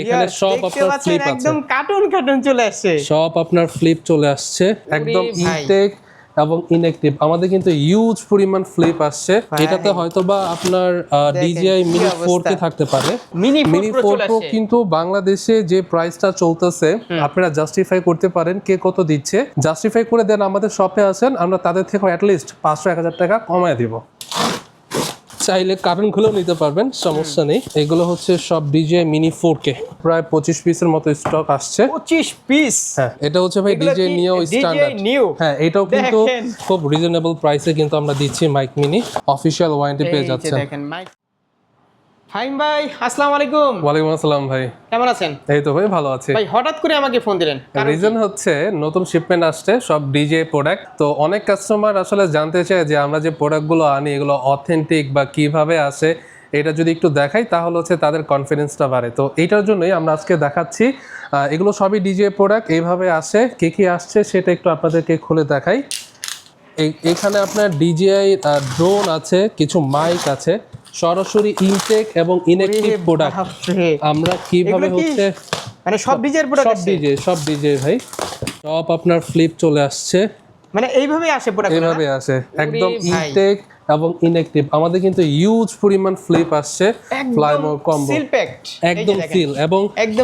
এখানে সব আপনার ফ্লিপ আছে। একদম কার্টুন কার্টুন চলে আসছে। সব আপনার ফ্লিপ চলে আসছে। একদম। ইনটেক এবং ইনঅ্যাক্টিভ আমাদের কিন্তু ইউজ পরিমাণ ফ্লিপ আসছে। এটাতে হয়তোবা আপনার ডিজিআই মিনি ফোর কে থাকতে পারে। মিনি ফোর প্রো কিন্তু বাংলাদেশে যে প্রাইসটা চলতেছে আপনারা জাস্টিফাই করতে পারেন কে কত দিচ্ছে। জাস্টিফাই করে দেন আমাদের শপে আছেন আমরা তাদের থেকে অ্যাটলিস্ট পাঁচশো এক হাজার টাকা কমায় দিব। চাইলে কারেন্টগুলো নিতে পারবেন সমস্যা নেই। এগুলো হচ্ছে সব ডিজে মিনি ফোর কে প্রায় পঁচিশ পিসের মতো স্টক আসছে। পঁচিশ পিস হ্যাঁ এটা হচ্ছে ভাই ডিজে নিও স্ট্যান্ডার্ড? হ্যাঁ এটাও কিন্তু খুব রিজনেবল প্রাইসে কিন্তু আমরা দিচ্ছি মাইক মিনি অফিসিয়াল ওয়ারেন্টি পেয়ে যাচ্ছেন। মাইক ফাইম ভাই আসসালামু আলাইকুম। ওয়ালাইকুম আসসালাম ভাই। কেমন আছেন? এই তো ভাই ভালো আছি। ভাই হঠাৎ করে আমাকে ফোন দিলেন রিজন হচ্ছে নতুন শিপমেন্ট আসছে সব ডিজে প্রোডাক্ট তো অনেক কাস্টমার আসলে জানতে চায় যে আমরা যে প্রোডাক্টগুলো আনি এগুলো অথেন্টিক বা কীভাবে আসে এটা যদি একটু দেখাই তাহলে হচ্ছে তাদের কনফিডেন্সটা বাড়ে। তো এইটার জন্যই আমরা আজকে দেখাচ্ছি এগুলো সবই ডিজে প্রোডাক্ট এইভাবে আসে কে কি আসছে সেটা একটু আপনাদেরকে খুলে দেখাই। এখানে আপনার ডিজিআই ড্রোন আছে কিছু মাইক আছে। সরাসরি ইনটেক এবং ইনএক্টিভ প্রোডাক্ট আমরা কীভাবে হচ্ছে মানে সব ডিজের সব প্রোডাক্ট ডিজে সব ডিজে ভাই। সব আপনার ফ্লিপ চলে আসছে। মানে এইভাবে আসে প্রোডাক্ট এভাবে আসে। একদম ইনটেক এবং ইনঅ্যাক্টিভ আমাদের কিন্তু ইউজ পরিমাণ ফ্লিপ আসছে। ফ্লাইমো কম্বো একদম সিল এবং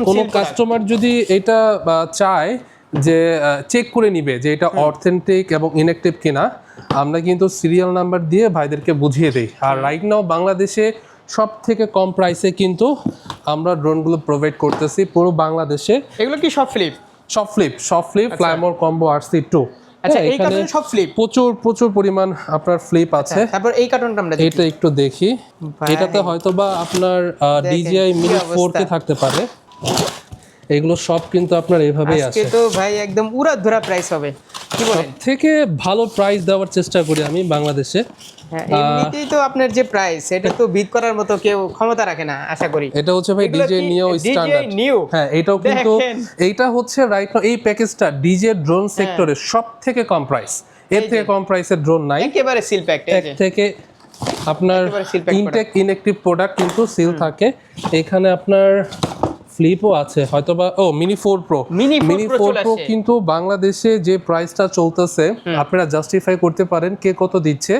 কোন কাস্টমার যদি এটা চায় যে চেক করে নিবে যে এটা অথেন্টিক এবং ইনঅ্যাক্টিভ কিনা। আমরা কিন্তু সিরিয়াল নাম্বার দিয়ে ভাইদেরকে বুঝিয়ে দিই। আর রাইট নাও বাংলাদেশে সব থেকে কম প্রাইসে কিন্তু আমরা ড্রোনগুলো প্রোভাইড করতেছি পুরো বাংলাদেশে। এগুলো কি সব ফ্লিপ সব ফ্লিপ সব flip fly more combo R C two আচ্ছা এই এখানে কার্টুন সব ফ্লিপ প্রচুর প্রচুর পরিমাণ আপনার ফ্লিপ আছে। তারপর এই কার্টুনটা আমরা দেখি। এটা একটু দেখি। এটাতে হয়তোবা আপনার ডিজিআই মিনি ফোর কে থাকতে পারে। এগুলো সব কিন্তু আপনার এভাবেই আজকে তো ভাই একদম উড়া ধরা প্রাইস হবে। কি বলেন? থেকে ভালো প্রাইস দেওয়ার চেষ্টা করি আমি বাংলাদেশে। হ্যাঁ এমনিতেই তো আপনার যে প্রাইস এটা তো বিট করার মতো কেউ ক্ষমতা রাখে না আশা করি। এটা হচ্ছে ভাই ডিজে নিও স্ট্যান্ডার্ড? হ্যাঁ এটাও কিন্তু। এইটা হচ্ছে রাইট এই প্যাকেজটা ডিজে ড্রোন সেক্টরে সব থেকে কম প্রাইস এর থেকে কম প্রাইসের ড্রোন নাই। একেবারে সিল প্যাকড এক থেকে আপনার ইনটেক ইনএক্টিভ প্রোডাক্ট কিন্তু সিল থাকে। এখানে আপনার ফ্লিপও আছে হয়তোবা ও mini four pro 4 mini four pro কিন্তু বাংলাদেশে যে প্রাইসটা চলতেছে আপনারা জাস্টিফাই করতে পারেন কে কত দিচ্ছে।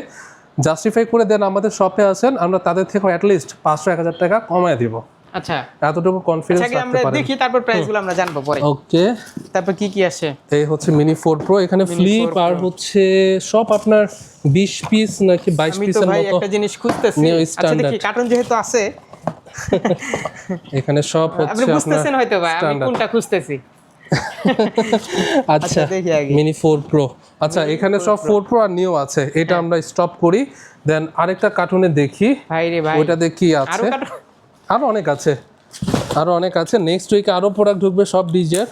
জাস্টিফাই করে দেন আমাদের শপে আছেন আমরা তাদের থেকে অ্যাটলিস্ট পাঁচশো এক হাজার টাকা কমায় দিব। আচ্ছা। এতটুকু কনফিডেন্স আচ্ছা রাখতে পারেন। দেখি তারপর আমরা জানব পরে। ওকে তারপর কি কি আসে? এই হচ্ছে মিনি ফোর প্রো এখানে ফ্লিপ আর হচ্ছে সব আপনার বিশ পিস নাকি বাইশ আমি তো পিসের ভাই মতো একটা জিনিস খুঁজতেছি। আচ্ছা দেখি কার্টুন যেহেতু আছে এখানে সব আপনি হচ্ছে আপনার বুঝতেছেন হয়তো ভাই আমি কোনটা খুঁজতেছি। আচ্ছা আচ্ছা। মিনি ফোর প্রো আচ্ছা এখানে সব ফোর প্রো আর নিও আছে। এটা হ্যাঁ। আমরা স্টপ করি দেন আরেকটা কার্টুনে দেখি। ভাই রে ভাই। ওইটাতে কি আছে। আরও অনেক আছে। আরও অনেক আছে। নেক্সট উইকে আরও প্রোডাক্ট ঢুকবে সব ডিজের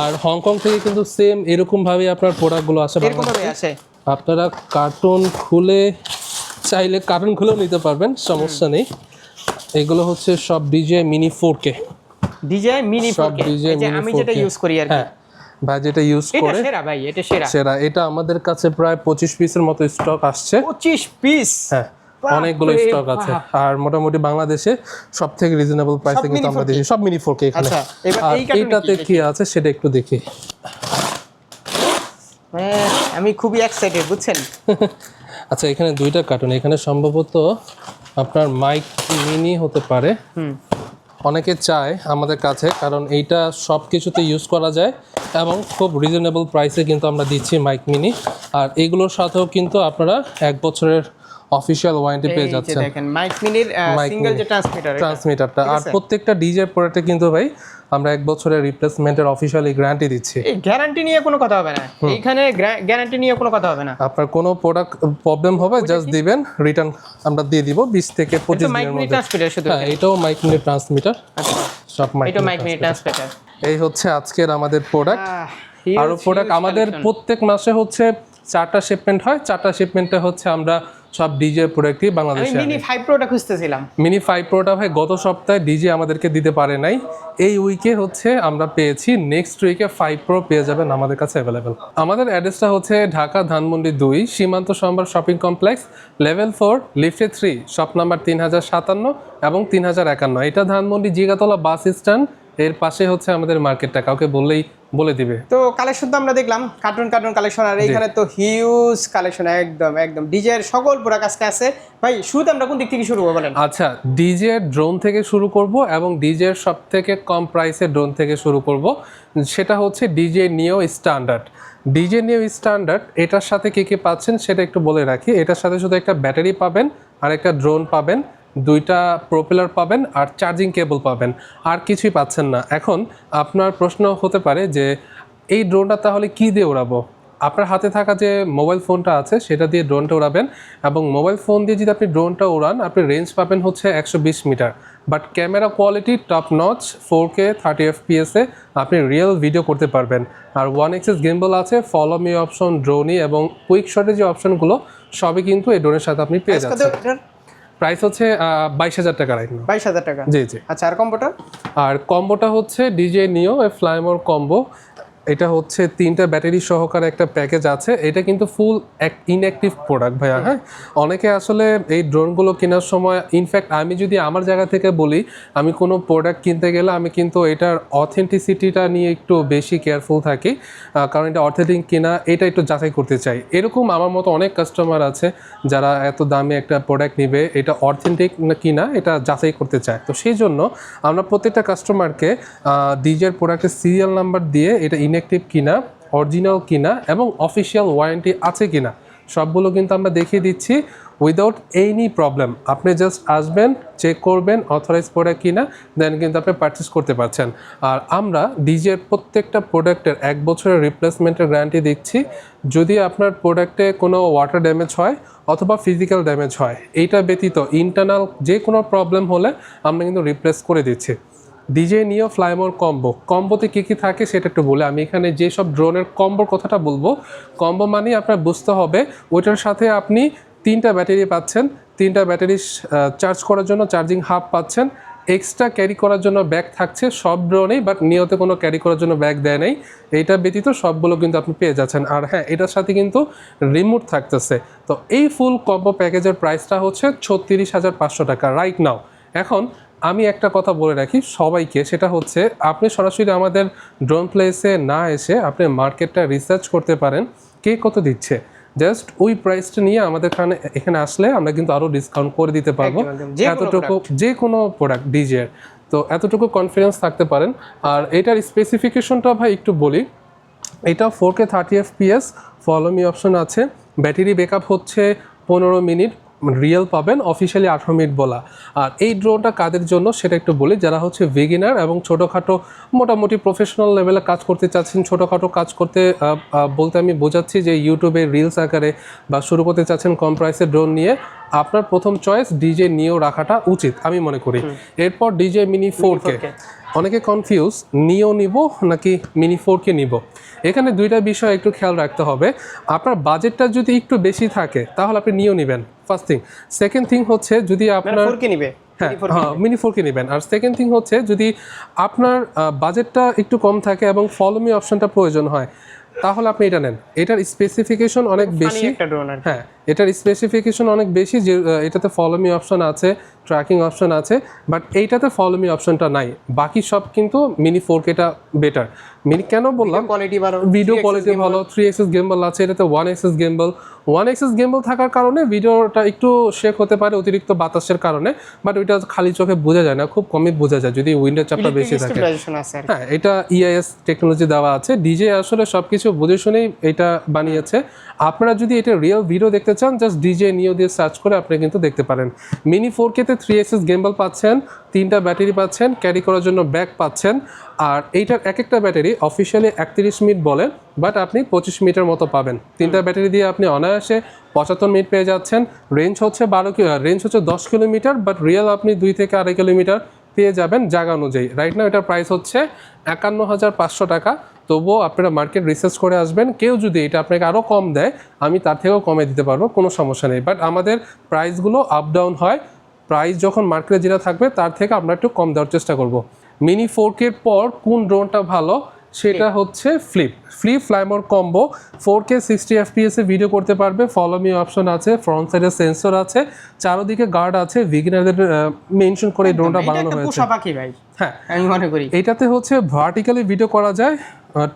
আর হংকং থেকে কিন্তু সেম এরকম ভাবে আপনার প্রোডাক্টগুলো আসে এরকম ভাবে আসে। আপনারা কার্টুন খুলে চাইলে খুলেও নিতে পারবেন সমস্যা নেই। এগুলো হচ্ছে সব DJ mini four K DJ mini সব DJ আমি যেটা ইউজ করি আর কি। হ্যাঁ ভাই যেটা ইউজ করে সেরা ভাই এটা সেরা। সেরা। এটা আমাদের কাছে প্রায় পঁচিশ পিসের মতো স্টক আসছে। 25 পিস হ্যাঁ অনেকগুলো স্টক আছে। আর মোটামুটি বাংলাদেশে সব থেকে রিজনেবল প্রাইসে কিন্তু আমরা 4K? দিচ্ছি সব মিনি ফোর কে এখানে। আচ্ছা, এবার এই কার্টুনে এইটাতে কি আছে সেটা একটু দেখি। মানে আমি খুবই এক্সাইটেড বুঝছেন? আচ্ছা এখানে দুইটা কার্টুন এখানে সম্ভবত আপনার মাইক মিনি হতে পারে। অনেকে চায় আমাদের কাছে কারণ এইটা সব কিছুতে ইউজ করা যায় এবং খুব রিজনেবল প্রাইসে কিন্তু আমরা দিচ্ছি মাইক মিনি আর এগুলোর সাথেও কিন্তু আপনারা এক বছরের অফিসিয়াল ওয়ারেন্টি পেয়ে যাচ্ছেন। দেখেন মাইক মিনির সিঙ্গেল যে ট্রান্সমিটার ট্রান্সমিটারটা আর প্রত্যেকটা ডিজে প্রোডাক্টে কিন্তু ভাই আমরা এক বছরের রিপ্লেসমেন্টের অফিসিয়ালি গ্যারান্টি দিচ্ছি। এই গ্যারান্টি নিয়ে কোনো কথা হবে না। এইখানে গ্যারান্টি নিয়ে কোনো কথা হবে না। আপনার কোনো প্রোডাক্ট প্রবলেম হবে জাস্ট দিবেন রিটার্ন আমরা দিয়ে দিব বিশ থেকে পঁচিশ মাইক দিনের মধ্যে। ট্রান্সমিটার শুধু হ্যাঁ এটাও মাইক মিনি ট্রান্সমিটার সব মাইক এটা মাইক মিনি ট্রান্সমিটার এই হচ্ছে আজকের আমাদের প্রোডাক্ট আরও প্রোডাক্ট আমাদের প্রত্যেক মাসে হচ্ছে চারটা শিপমেন্ট হয়। চারটা শিপমেন্টে হচ্ছে আমরা সব ডিজে প্রোডাক্টই বাংলাদেশে মিনি ফাইভ প্রোটা খুঁজতেছিলাম। মিনি ফাইভ প্রোটা ভাই গত সপ্তাহে ডিজে আমাদেরকে দিতে পারে নাই। এই উইকে হচ্ছে আমরা পেয়েছি নেক্সট উইকে ফাইভ প্রো পেয়ে যাবেন আমাদের কাছে অ্যাভেলেবেল আমাদের অ্যাড্রেসটা হচ্ছে ঢাকা ধানমন্ডি দুই Shimanto Shambhar shopping complex level four লিফটে থ্রি শপ নাম্বার তিন হাজার সাতান্ন এবং তিন হাজার একান্ন। এটা ধানমন্ডি জিগাতলা বাস স্ট্যান্ড এর পাশে হচ্ছে আমাদের মার্কেটটা কাউকে বললেই বলে দিবে। তো কালেকশন তো আমরা দেখলাম কার্টুন কার্টুন কালেকশন আর এখানে তো হিউজ কালেকশন একদম একদম। ডিজের সকল প্রোডাক্ট আজকে আছে। ভাই শুরুতে আমরা কোন দিক থেকে শুরু করব বলেন? আচ্ছা ডিজে ড্রোন থেকে শুরু করব এবং ডিজের সব থেকে কম প্রাইসে ড্রোন থেকে শুরু করব। সেটা হচ্ছে ডিজে নিও স্ট্যান্ডার্ড ডিজে নিও স্ট্যান্ডার্ড এটার সাথে কী কী পাচ্ছেন সেটা একটু বলে রাখি। এটার সাথে শুধু একটা ব্যাটারি পাবেন আর একটা ড্রোন পাবেন। দুইটা প্রোপেলার পাবেন আর চার্জিং কেবল পাবেন। আর কিছুই পাচ্ছেন না। এখন আপনার প্রশ্ন হতে পারে যে এই ড্রোনটা তাহলে কি দিয়ে উড়াবো? আপনার হাতে থাকা যে মোবাইল ফোনটা আছে সেটা দিয়ে ড্রোনটা উড়াবেন এবং মোবাইল ফোন দিয়ে যদি আপনি ড্রোনটা উড়ান আপনি রেঞ্জ পাবেন হচ্ছে একশো বিশ metre. But camera quality top notch four K thirty এফপিএসে আপনি রিয়েল ভিডিও করতে পারবেন। আর ওয়ান এক্সেস গেমবল আছে ফলো মি অপশন ড্রোনই এবং কুইক শটের যে অপশনগুলো সবই কিন্তু এই ড্রোনের সাথে আপনি পেয়ে যাচ্ছেন। প্রাইস হচ্ছে বাইশ হাজার টাকা রাইট না বাইশ হাজার টাকা। জি জি। আচ্ছা আর কম্বোটা? আর কম্বোটা হচ্ছে ডিজে নিও ফ্লাইমোর কম্বো এটা হচ্ছে তিনটা ব্যাটারি সহকারে একটা প্যাকেজ আছে। এটা কিন্তু ফুল ইনঅ্যাক্টিভ প্রোডাক্ট ভাইয়া হ্যাঁ? অনেকে আসলে এই ড্রোনগুলো কেনার সময় ইনফ্যাক্ট আমি যদি আমার জায়গা থেকে বলি, আমি কোনো প্রোডাক্ট কিনতে গেলে আমি কিন্তু এটার অথেন্টিসিটিটা নিয়ে একটু বেশি কেয়ারফুল থাকি কারণ এটা অথেন্টিক কিনা, এটা একটু যাচাই করতে চাই। এরকম আমার মতো অনেক কাস্টমার আছে যারা এত দামে একটা প্রোডাক্ট নিবে, এটা অর্থেন্টিক কিনা, এটা যাচাই করতে চায়। তো সেই জন্য আমরা প্রত্যেকটা কাস্টমারকে ডিজের প্রোডাক্টের সিরিয়াল নাম্বার দিয়ে এটা ইনঅ্যাক্টিভ কিনা অরিজিনাল কিনা এবং অফিসিয়াল ওয়ারেন্টি আছে কিনা, সবগুলো কিন্তু আমরা দেখিয়ে দিচ্ছি উইদাউট এনি প্রবলেম আপনি জাস্ট আসবেন চেক করবেন অথরাইজ প্রোডাক্ট কিনা দেন কিন্তু আপনি পারচেস করতে পারছেন। আর আমরা ডিজের প্রত্যেকটা প্রোডাক্টের এক বছরের রিপ্লেসমেন্টের গ্যারান্টি দিচ্ছি। যদি আপনার প্রোডাক্টে কোনো ওয়াটার ড্যামেজ হয় অথবা ফিজিক্যাল ড্যামেজ হয়, এইটা ব্যতীত ইন্টারনাল যে কোনো প্রবলেম হলে আমরা কিন্তু রিপ্লেস করে দিচ্ছি। ডিজে নিও ফ্লাইমোর কম্বো। কম্বোতে কী কী থাকে সেটা একটু বলে। আমি এখানে যেসব ড্রোনের কম্বোর কথাটা বলব, কম্বো মানে আপনার বুঝতে হবে ওইটার সাথে আপনি তিনটা ব্যাটারি পাচ্ছেন। তিনটা ব্যাটারি চার্জ করার জন্য চার্জিং হাব পাচ্ছেন। এক্সট্রা ক্যারি করার জন্য ব্যাগ থাকছে সব ড্রোনেই, বাট নিয়তে কোনো ক্যারি করার জন্য ব্যাগ দেয় নেই। এইটা ব্যতীত সবগুলো কিন্তু আপনি পেয়ে যাচ্ছেন। আর হ্যাঁ এটার সাথে কিন্তু রিমোট থাকতেছে। তো এই ফুল কম্বো প্যাকেজের প্রাইসটা হচ্ছে ছত্রিশ হাজার পাঁচশো টাকা রাইট নাও এখন আমি একটা কথা বলে রাখি সবাইকে সেটা হচ্ছে আপনি সরাসরি আমাদের ড্রোন প্লেসে না এসে আপনি মার্কেটটা রিসার্চ করতে পারেন কে কত দিচ্ছে? জাস্ট ওই প্রাইসটা নিয়ে আমাদের এখানে এখানে আসলে আমরা কিন্তু আরও ডিসকাউন্ট করে দিতে পারব। এতটুকু যে কোনো প্রোডাক্ট ডিজের তো এতটুকু কনফিডেন্স থাকতে পারেন। আর এটার স্পেসিফিকেশনটা ভাই একটু বলি। এটা four K thirty FPS follow me option আছে। ব্যাটারি ব্যাকআপ হচ্ছে পনেরো মিনিট। রিয়েল পাবেন অফিসিয়ালি আঠারো মিনিট বলা। আর এই ড্রোনটা কাদের জন্য সেটা একটু বলি। যারা হচ্ছে বিগিনার এবং ছোটোখাটো মোটামুটি প্রফেশনাল লেভেলে কাজ করতে চাচ্ছেন ছোটোখাটো কাজ করতে বলতে আমি বোঝাচ্ছি যে ইউটিউবে রিলস আকারে বা শুরু করতে চাচ্ছেন কম প্রাইসের ড্রোন নিয়ে আপনার প্রথম চয়েস ডিজে নিয়েও রাখাটা উচিত আমি মনে করি। এরপর ডিজে মিনি ফোর কে অনেকে কনফিউজ নিও নিব নাকি মিনি ফোরকে নিব? এখানে দুইটা বিষয় একটু খেয়াল রাখতে হবে। আপনার বাজেটটা যদি একটু বেশি থাকে তাহলে আপনি নিও নেবেন। ফার্স্ট থিং সেকেন্ড থিং হচ্ছে যদি আপনার নিবে। হ্যাঁ হ্যাঁ মিনি ফোরকে নেবেন। আর সেকেন্ড থিং হচ্ছে যদি আপনার বাজেটটা একটু কম থাকে এবং ফলোমি অপশনটা প্রয়োজন হয় তাহলে আপনি এটা নেন। এটার স্পেসিফিকেশন অনেক বেশি। হ্যাঁ এটার স্পেসিফিকেশন অনেক বেশি যে এটাতে ফলোমি অপশন আছে ট্র্যাকিং অপশন আছে বাট এইটাতে ফলোমি অপশনটা নাই। বাকি সব কিন্তু মিনি ফোর কেটা বেটার মিনি কেন বললাম? কোয়ালিটি ভালো ভিডিও কোয়ালিটি ভালো থ্রি এক্সেস গেম্বল আছে এটাতে one axis gimbal one axis gimbal থাকার কারণে ভিডিওটা একটু শেক হতে পারে অতিরিক্ত বাতাসের কারণে বাট ওইটা খালি চোখে বোঝা যায় না খুব কমই বোঝা যায় যদি উইন্ডো চাপটা বেশি থাকে। হ্যাঁ এটা ইআইএস টেকনোলজি দেওয়া আছে। ডিজে আসলে সব কিছু বুঝে শুনেই এটা বানিয়েছে। আপনারা যদি এটা রিয়েল ভিডিও দেখতে চান জাস্ট ডিজে নিও দিয়ে সার্চ করে আপনি কিন্তু দেখতে পারেন। মিনি ফোর কেতে থ্রি এক্সেস গেম্বল পাচ্ছেন তিনটা ব্যাটারি পাচ্ছেন ক্যারি করার জন্য ব্যাগ পাচ্ছেন আর এইটার এক একটা ব্যাটারি অফিসিয়ালি একত্রিশ মিনিট বলে বাট আপনি পঁচিশ মিনিটের মতো পাবেন। তিনটা ব্যাটারি দিয়ে আপনি অনায়াসে পঁচাত্তর মিনিট পেয়ে যাচ্ছেন। রেঞ্জ হচ্ছে বারো রেঞ্জ হচ্ছে দশ কিলোমিটার বাট রিয়েল আপনি দুই থেকে আড়াই কিলোমিটার পেয়ে যাবেন জায়গা অনুযায়ী। রাইট না এটার প্রাইস হচ্ছে একান্ন হাজার পাঁচশো টাকা। তবুও আপনারা মার্কেট রিসার্চ করে আসবেন। কেউ যদি এটা আপনাকে আরও কম দেয় আমি তার থেকেও কমে দিতে পারব কোনো সমস্যা নেই। বাট আমাদের প্রাইসগুলো আপ ডাউন হয়। প্রাইস যখন মার্কেটে যেটা থাকবে তার থেকে আমরা একটু কম দেওয়ার চেষ্টা করব। মিনি ফোর কের পর কোন ড্রোনটা ভালো সেটা হচ্ছে flip flip fly more combo four K sixty FPS video করতে পারবে। ফলো মি অপশন আছে ফ্রন্ট সাইডে সেন্সর আছে চারোদিকে গার্ড আছে বিগিনারদের মেনশন করে এই ড্রোনটা বানানো হয়েছে। হ্যাঁ। আমি মনে করি। এটাতে হচ্ছে ভার্টিক্যালি ভিডিও করা যায়।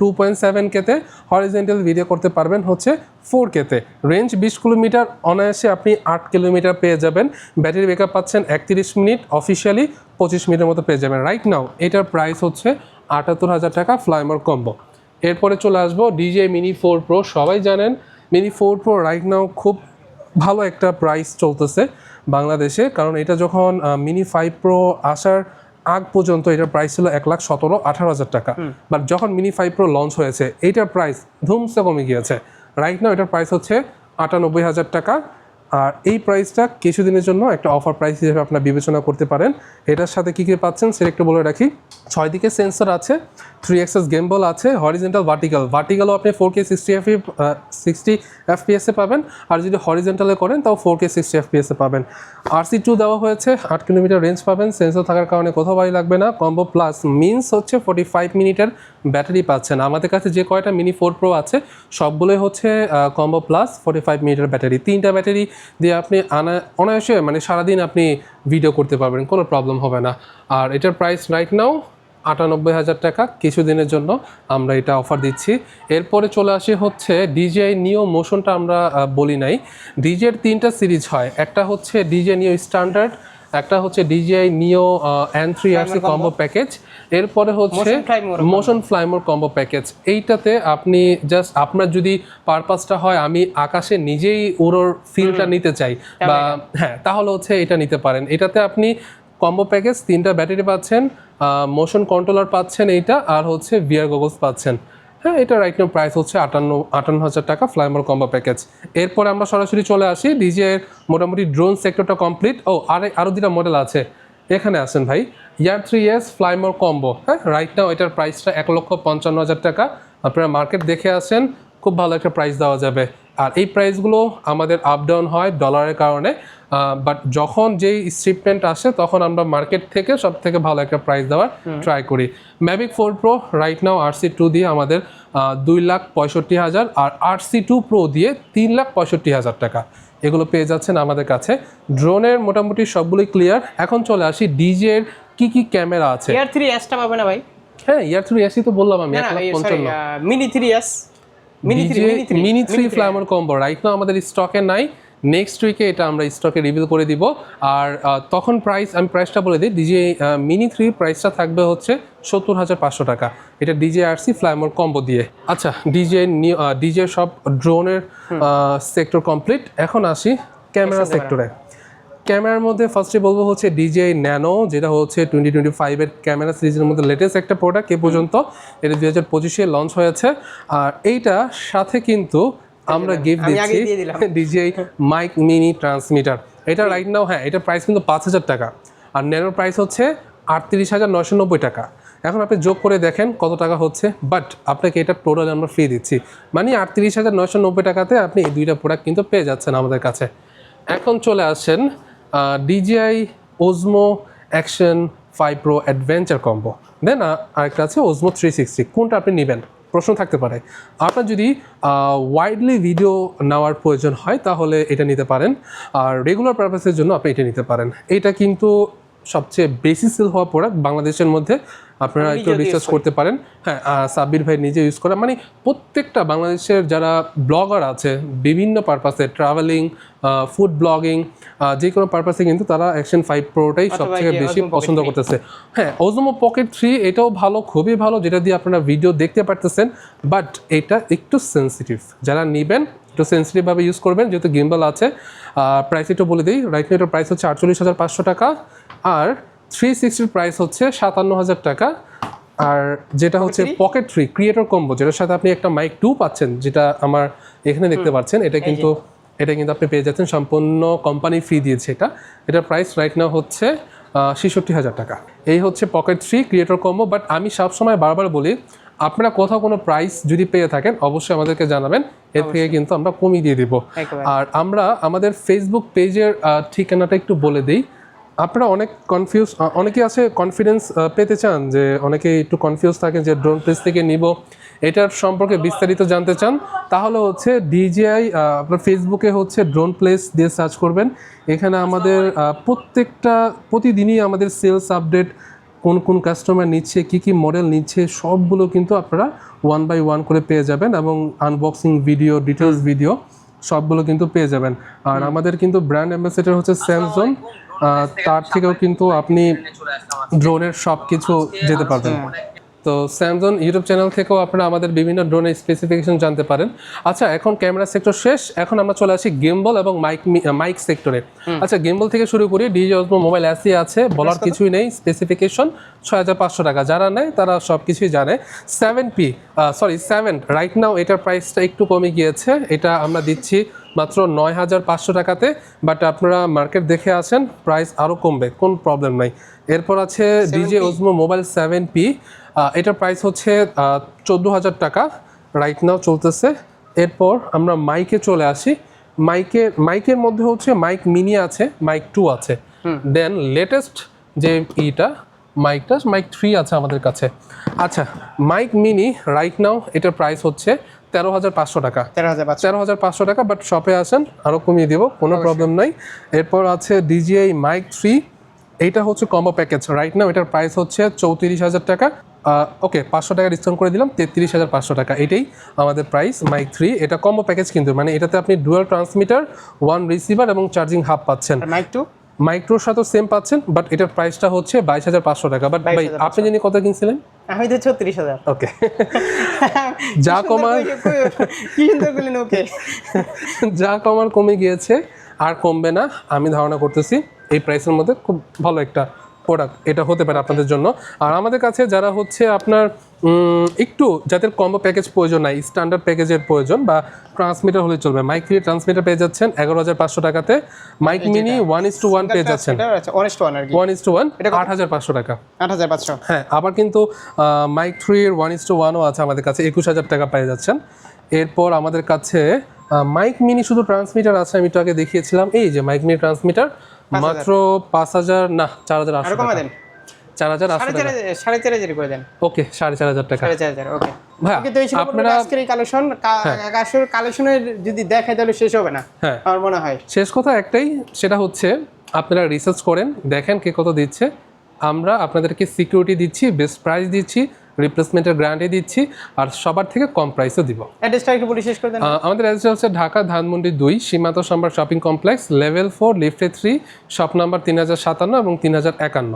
টু পয়েন্ট সেভেন কেতে হরিজেন্টাল ভিডিও করতে পারবেন হচ্ছে ফোর কেতে রেঞ্জ বিশ কিলোমিটার, অনায়াসে আপনি আট কিলোমিটার পেয়ে যাবেন। ব্যাটারি ব্যাকআপ পাচ্ছেন একত্রিশ মিনিট অফিসিয়ালি পঁচিশ মিনিটের মতো পেয়ে যাবেন। রাইট নাও এটার প্রাইস হচ্ছে আটাত্তর হাজার টাকা ফ্লাইমার কম্বো এরপরে চলে আসব ডিজে মিনি ফোর প্রো সবাই জানেন mini four pro right now খুব ভালো একটা প্রাইস চলতেছে বাংলাদেশে। কারণ এটা যখন মিনি ফাইভ প্রো আসার আগ পর্যন্ত এটার প্রাইস ছিল এক লাখ সতেরো আঠারো হাজার টাকা। বাট যখন মিনি ফাইভ প্রো লঞ্চ হয়েছে এইটার প্রাইস ধুমসে কমে গিয়েছে। রাইট নাও এটার প্রাইস হচ্ছে আটানব্বই হাজার টাকা। আর এই প্রাইসটা কিছুদিনের জন্য একটা অফার প্রাইস হিসেবে আপনার বিবেচনা করতে পারেন। এটার সাথে কী কী পাচ্ছেন সেটা একটু বলে রাখি। ছয় দিকে সেন্সর আছে থ্রি এক্সেস গেম বল আছে হরিজেন্টাল ভার্টিক্যাল ভার্টিক্যালও আপনি four K sixty F sixty এফপিএসে পাবেন। আর যদি হরিজেন্টালে করেন, তাও ফোর কে সিক্সটি এফপিএসে পাবেন। আরসি টু দেওয়া হয়েছে, আট কিলোমিটার রেঞ্জ পাবেন। সেন্সর থাকার কারণে কোথাও বাড়ি লাগবে না। কম্বো প্লাস মিনস হচ্ছে ফোর্টি ফাইভ মিনিটের ব্যাটারি পাচ্ছেন। আমাদের কাছে যে কয়টা মিনি ফোর প্রো আছে, সবগুলোই হচ্ছে কম্বো প্লাস ফোর্টি ফাইভ মিনিটের ব্যাটারি তিনটা ব্যাটারি দিয়ে আপনি আনা, অনায়াসে মানে সারাদিন আপনি ভিডিও করতে পারবেন। কোনো প্রবলেম হবে না। আর এটার প্রাইস রাইট নাও আটানব্বই হাজার টাকা কিছুদিনের জন্য আমরা এটা অফার দিচ্ছি। এরপরে চলে আসি হচ্ছে ডিজে নিও মোশনটা আমরা বলি নাই। ডিজের তিনটা সিরিজ হয়। একটা হচ্ছে ডিজে নিও স্ট্যান্ডার্ড একটা হচ্ছে DJI Neo N three RC combo package এরপরে হচ্ছে মোশন ফ্লাইমোর কম্বো প্যাকেজ এইটাতে আপনি জাস্ট আপনার যদি পারপাসটা হয় আমি আকাশে নিজেই উড়োর ফিলটা নিতে চাই। বা হ্যাঁ তাহলে হচ্ছে এটা নিতে পারেন। এটাতে আপনি কম্বো প্যাকেজ তিনটা ব্যাটারি পাচ্ছেন মোশন কন্ট্রোলার পাচ্ছেন এইটা, আর হচ্ছে ভিআর গগলস পাচ্ছেন। হ্যাঁ এটা রাইট নাও প্রাইস হচ্ছে আটান্ন আটান্ন হাজার টাকা ফ্লাইমোর কম্বো প্যাকেজ এরপরে আমরা সরাসরি চলে আসি ডিজে এর মোটামুটি ড্রোন সেক্টরটা কমপ্লিট ও, আরে আরও দুটা মডেল আছে। এখানে আসেন ভাই, Air three S fly more combo হ্যাঁ রাইট নাও এটার প্রাইসটা এক লক্ষ পঞ্চান্ন হাজার টাকা। আপনারা মার্কেট দেখে আসেন, খুব ভালো একটা প্রাইস দেওয়া যাবে। আর এই প্রাইসগুলো আমাদের আপ ডাউন হয় ডলারের কারণে। বাট যখন যেই শিপমেন্ট আসে তখন আমরা মার্কেট থেকে সব থেকে ভালো একটা প্রাইস দেওয়ার ট্রাই করি। Mavic four Pro right now R C two দিয়ে আমাদের দুই লাখ পঁয়ষট্টি হাজার আর আর সি টু প্রো দিয়ে তিন লাখ পঁয়ষট্টি হাজার টাকা। এগুলো পেয়ে যাচ্ছেন আমাদের কাছে। ড্রোনের মোটামুটি সবগুলোই ক্লিয়ার এখন চলে আসি ডিজে এর কি কি ক্যামেরা আছে? এয়ার থ্রি এসটা পাবে না ভাই? হ্যাঁ ইয়ার থ্রি এসি তো বললাম আমি না এক লাখ পঞ্চান্ন। Mini three S Mini three Mini three fly more combo right now আমাদের স্টকে নাই। নেক্সট উইকে এটা আমরা স্টকে রিভিল করে দিব। আর তখন প্রাইস আমি প্রাইসটা বলে দিই ডিজে মিনি থ্রি প্রাইসটা থাকবে হচ্ছে সত্তর হাজার পাঁচশো টাকা। এটা ডিজে আরসি ফ্লাইমোর কম্বো দিয়ে। আচ্ছা ডিজে ডিজে সব ড্রোনের সেক্টর কমপ্লিট এখন আসি ক্যামেরা সেক্টরে ক্যামেরার মধ্যে ফার্স্টে বলব হচ্ছে ডিজে ন্যানো যেটা হচ্ছে টোয়েন্টি টোয়েন্টি ফাইভের ক্যামেরা সিরিজের মধ্যে লেটেস্ট একটা প্রোডাক্ট এ পর্যন্ত। এটা দুই হাজার পঁচিশে লঞ্চ হয়েছে। আর এইটা সাথে কিন্তু আমরা গিফট দিচ্ছি দিয়ে দিলাম। ডিজে মাইক মিনি ট্রান্সমিটার এটা রাইট নাও হ্যাঁ এটা প্রাইস কিন্তু পাঁচ হাজার টাকা। আর ন্যানোর প্রাইস হচ্ছে আটত্রিশ হাজার নয়শো নব্বই টাকা। এখন আপনি যোগ করে দেখেন কত টাকা হচ্ছে। বাট আপনাকে এটা টোটাল আমরা ফ্রি দিচ্ছি। মানে আটত্রিশ হাজার নয়শো নব্বই টাকাতে আপনি এই দুইটা প্রোডাক্ট কিন্তু পেয়ে যাচ্ছেন আমাদের কাছে। এখন চলে আসেন DJI Osmo Action five Pro adventure combo then আরেকটা আছে ওজমো থ্রি সিক্সটি কোনটা আপনি নেবেন? প্রশ্ন থাকতে পারে। আপনার যদি ওয়াইডলি ভিডিও নেওয়ার প্রয়োজন হয়, তাহলে এটা নিতে পারেন। আর রেগুলার পারপাসের জন্য আপনি এটা নিতে পারেন। এটা কিন্তু সবচেয়ে বেশি সেল হওয়া প্রোডাক্ট বাংলাদেশের মধ্যে। আপনারা একটু রিসার্চ করতে পারেন। হ্যাঁ সাব্বির ভাই নিজে ইউজ করে। মানে প্রত্যেকটা বাংলাদেশের যারা ব্লগার আছে বিভিন্ন পারপাসে ট্রাভেলিং ফুড ব্লগিং যে কোনো পারপাসে কিন্তু তারা অ্যাকশন ফাইভ প্রোটাই সবথেকে বেশি পছন্দ করতেছে। হ্যাঁ ওজমো পকেট থ্রি এটাও ভালো খুবই ভালো যেটা দিয়ে আপনারা ভিডিও দেখতে পারতেছেন। বাট এটা একটু সেন্সিটিভ যারা নেবেন একটু সেন্সিটিভভাবে ইউজ করবেন যেহেতু গিম্বল আছে। প্রাইস একটু বলে দিই। রাইট এটার প্রাইস হচ্ছে আটচল্লিশ হাজার পাঁচশো টাকা। আর থ্রি সিক্সটির প্রাইস হচ্ছে সাতান্ন হাজার টাকা। আর যেটা হচ্ছে পকেট থ্রি ক্রিয়েটর কম্বো যেটার সাথে আপনি একটা মাইক টু পাচ্ছেন যেটা আমার এখানে দেখতে পাচ্ছেন এটা কিন্তু এটা কিন্তু আপনি পেয়ে যাচ্ছেন সম্পূর্ণ কোম্পানি ফ্রি দিয়েছে এটা। এটার প্রাইস রাইট নাও হচ্ছে ছেষট্টি হাজার টাকা। এই হচ্ছে Pocket three creator combo but আমি সবসময় বারবার বলি আপনারা কোথাও কোনো প্রাইস যদি পেয়ে থাকেন অবশ্যই আমাদেরকে জানাবেন এর থেকে কিন্তু আমরা কমিয়ে দিয়ে দিব। আর আমরা আমাদের ফেসবুক পেজের ঠিকানাটা একটু বলে দিই। আপনারা অনেক কনফিউজ অনেকে আছে কনফিডেন্স পেতে চান, যে অনেকে একটু কনফিউজ থাকেন যে ড্রোন প্লেস থেকে নিব। এটার সম্পর্কে বিস্তারিত জানতে চান, তাহলে হচ্ছে ডিজিআই আপনার ফেসবুকে হচ্ছে ড্রোন প্লেস দিয়ে সার্চ করবেন। এখানে আমাদের প্রত্যেকটা, প্রতিদিনই আমাদের সেলস আপডেট কোন কোন কাস্টমার নিচ্ছে, কি কি মডেল নিচ্ছে, সবগুলো কিন্তু আপনারা ওয়ান বাই ওয়ান করে পেয়ে যাবেন এবং আনবক্সিং ভিডিও ডিটেলস ভিডিও সবগুলো কিন্তু পেয়ে যাবেন। আর আমাদের কিন্তু ব্র্যান্ড অ্যাম্বাসেডার হচ্ছে স্যামসং তার থেকেও কিন্তু আপনি ড্রোনের সব কিছু যেতে পারবেন। তো স্যামসং ইউটিউব চ্যানেল থেকেও আপনারা আমাদের বিভিন্ন ড্রোনের স্পেসিফিকেশন জানতে পারেন। আচ্ছা এখন ক্যামেরা সেক্টর শেষ এখন আমরা চলে আসি গেমবল এবং মাইক মাইক সেক্টরে আচ্ছা গেমবল থেকে শুরু করি ডিজি অসমো মোবাইল অ্যাসি আছে বলার কিছুই নেই স্পেসিফিকেশন ছয় হাজার পাঁচশো টাকা। যারা নেয় তারা সব কিছুই জানে seven P sorry seven right now এটার প্রাইসটা একটু কমে গিয়েছে। এটা আমরা দিচ্ছি মাত্র নয় হাজার পাঁচশো টাকাতে বাট আপনারা মার্কেট দেখে আসেন প্রাইস আরও কমবে কোন প্রবলেম নাই। এরপর আছে DJ Osmo Mobile seven P এটার প্রাইস হচ্ছে চোদ্দ হাজার টাকা। রাইট নাও চলতেছে। এরপর আমরা মাইকে চলে আসি। মাইকে মাইকের মধ্যে হচ্ছে মাইক মিনি আছে মাইক টু আছে। দেন লেটেস্ট যে ইটা মাইকটা মাইক থ্রি আছে আমাদের কাছে। আচ্ছা মাইক মিনি রাইট নাও এটার প্রাইস হচ্ছে তেরো হাজার পাঁচশো টাকা। তেরো হাজার পাঁচশো। তেরো হাজার পাঁচশো টাকা বাট শপে আসেন আরও কমিয়ে দেবো কোনো প্রবলেম নাই। এরপর আছে ডিজিআই মাইক থ্রি এইটা হচ্ছে কম্বো প্যাকেজ রাইট নাও এটার প্রাইস হচ্ছে চৌত্রিশ হাজার টাকা। ওকে পাঁচশো টাকা ডিসকাউন্ট করে দিলাম তেত্রিশ হাজার পাঁচশো টাকা। এটাই আমাদের প্রাইস মাইক থ্রি এটা কম্বো প্যাকেজ কিন্তু মানে এটাতে আপনি ডুয়াল ট্রান্সমিটার ওয়ান রিসিভার এবং চার্জিং হাব পাচ্ছেন। মাইক টু মাইক্রোর সাথেও সেম পাচ্ছেন বাট এটার প্রাইসটা হচ্ছে বাইশ হাজার পাঁচশো টাকা। বাট ভাই আপনি জানি কত কিনছিলেন? আমি তো ছত্রিশ হাজার। ওকে যা কমার ওকে। যা কমার কমে গিয়েছে আর কমবে না। আমি ধারণা করতেছি এই প্রাইসের মধ্যে খুব ভালো একটা প্রোডাক্ট এটা হতে পারে আপনাদের জন্য। আর আমাদের কাছে যারা হচ্ছে আপনার একটু যাদের কম্বো প্যাকেজ প্রয়োজন নাই স্ট্যান্ডার্ড প্যাকেজের প্রয়োজন বা ট্রান্সমিটার হলে চলবে মাইক ফ্রি ট্রান্সমিটার পেয়ে যাচ্ছেন এগারো হাজার পাঁচশো টাকাতে। Mic mini one is two one পেয়ে যাচ্ছেন। ওয়ান ইস টু ওয়ান আট হাজার পাঁচশো টাকা। আট হাজার পাঁচশো। হ্যাঁ আবার কিন্তু মাইক থ্রির ওয়ান ইস টু ওয়ানও আছে আমাদের কাছে একুশ হাজার টাকা পেয়ে যাচ্ছেন। এরপর আমাদের কাছে মাইক মিনি শুধু ট্রান্সমিটার আছে আমি একটু আগে দেখিয়েছিলাম। এই যে মাইক মিনি ট্রান্সমিটার মাত্র পাঁচ হাজার না চার হাজার আটশো টাকা। দেন। চার হাজার আটশো টাকা। সাড়ে চার হাজার করে দেন। ওকে সাড়ে চার হাজার টাকা। সাড়ে চার হাজার ওকে। কিন্তু এই আপনারা আজকের এই কালেকশন আসলে কালেকশনের যদি দেখায় তাহলে শেষ হবে না হ্যাঁ। আমার মনে হয়। শেষ কথা একটাই সেটা হচ্ছে আপনারা রিসার্চ করেন দেখেন কে কত দিচ্ছে। আমরা আপনাদেরকে সিকিউরিটি দিচ্ছি বেস্ট প্রাইস দিচ্ছি রিপ্লেসমেন্টের গ্যারান্টি দিচ্ছি আর সবার থেকে কম প্রাইসও দিব। অ্যাড্রেসটা একটু বলি শেষ করে দেন। আমাদের অ্যাড্রেস হচ্ছে ঢাকা ধানমন্ডি দুই Shimanto Shambhar shopping complex level four লিফটে থ্রি শপ নাম্বার তিন হাজার সাতান্ন এবং তিন হাজার একান্ন।